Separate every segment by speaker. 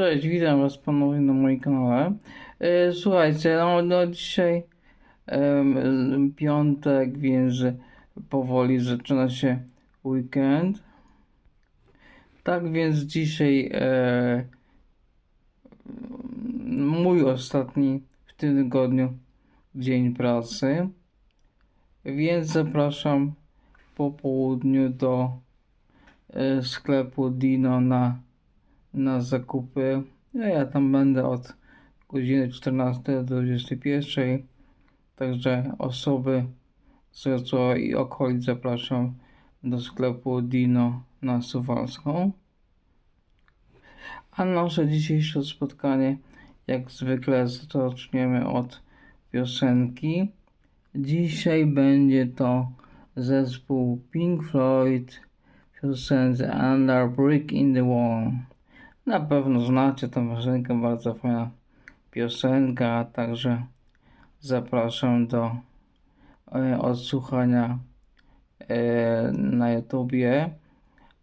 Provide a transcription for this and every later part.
Speaker 1: Cześć, witam Was ponownie na moim kanale. E, Słuchajcie, no, no dzisiaj em, piątek, więc powoli zaczyna się weekend. Tak więc dzisiaj e, mój ostatni w tym tygodniu dzień pracy. Więc zapraszam po południu do e, sklepu Dino na na zakupy. Ja, ja tam będę od godziny 14 do 21. Także osoby z Wrocławia i okolic zapraszam do sklepu Dino na Suwalską. A nasze dzisiejsze spotkanie, jak zwykle, zaczniemy od piosenki. Dzisiaj będzie to zespół Pink Floyd w piosence Under Brick in the Wall. Na pewno znacie tę piosenkę, bardzo fajna piosenka, także zapraszam do e, odsłuchania e, na YouTubie.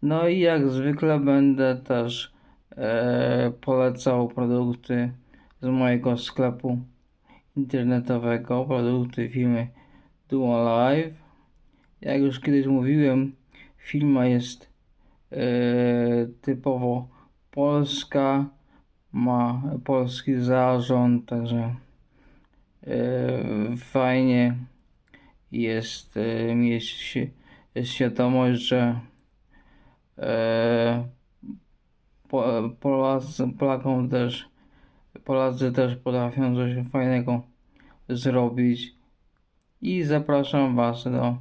Speaker 1: No i jak zwykle będę też e, polecał produkty z mojego sklepu internetowego, produkty firmy Duo Live. Jak już kiedyś mówiłem, firma jest typowo Polska ma polski zarząd, także e, fajnie jest e, mieć świadomość, że e, po, Polacy, Polakom też Polacy też potrafią coś fajnego zrobić i zapraszam Was do,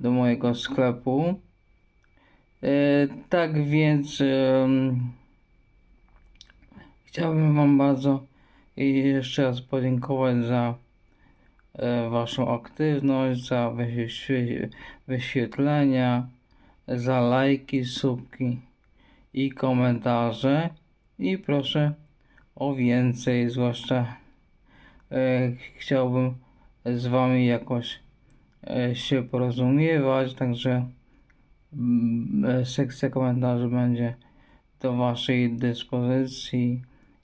Speaker 1: do mojego sklepu. Tak więc Chciałbym Wam bardzo jeszcze raz podziękować za e, Waszą aktywność, za wyświe- wyświetlenia, za lajki, subki i komentarze. I proszę o więcej, zwłaszcza e, chciałbym z Wami jakoś e, się porozumiewać, także mm, sekcja komentarzy będzie do Waszej dyspozycji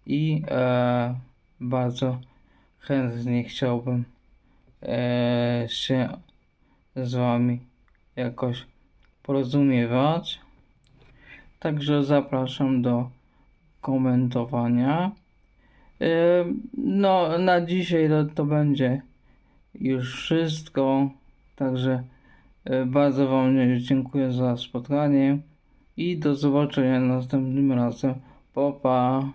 Speaker 1: i e, bardzo chętnie chciałbym e, się z Wami jakoś porozumiewać. Także zapraszam do komentowania. E, no, na dzisiaj to, to będzie już wszystko. Także e, bardzo Wam dziękuję za spotkanie i do zobaczenia następnym razem. Pa, pa.